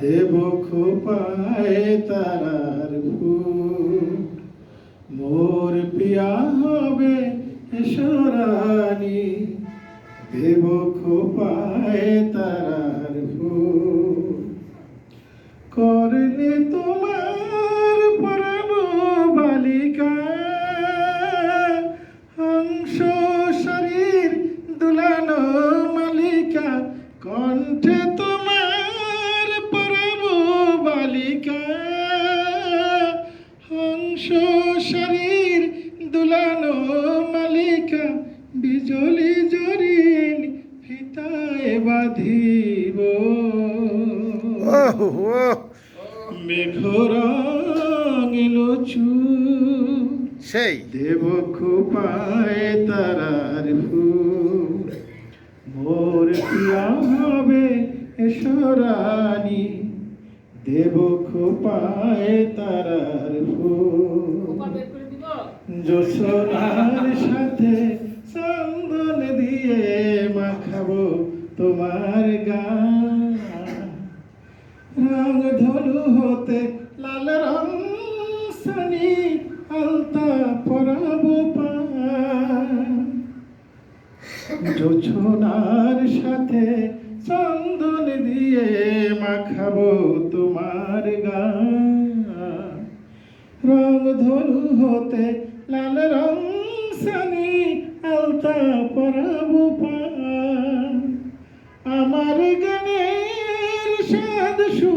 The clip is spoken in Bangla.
দেব খোপায় তারার মোর পিয়া হবে সরানি। দেব খোপায় তারার করলে তোমার কণ্ঠে তোমার পরব বালিকা হংস শরীর দুলানো মালিকা বিজলি জরিন ফিতায় বাঁধিব। ওহ চু সেই। দেব খোপায় তারার ফুল। সরানি দেব খোপায় তারার ফুল। জোসনার সাথে চন্দন দিয়ে মাখাবো তোমার গান রং ধনু হতে লাল রং সনি আলতা পরাবো জোছনার সাথে চন্দন দিয়ে মাখাবো তোমার গান। রং হতে লাল রং সানি আলতা পরাবো পা আমার গানের সাদ দিয়ে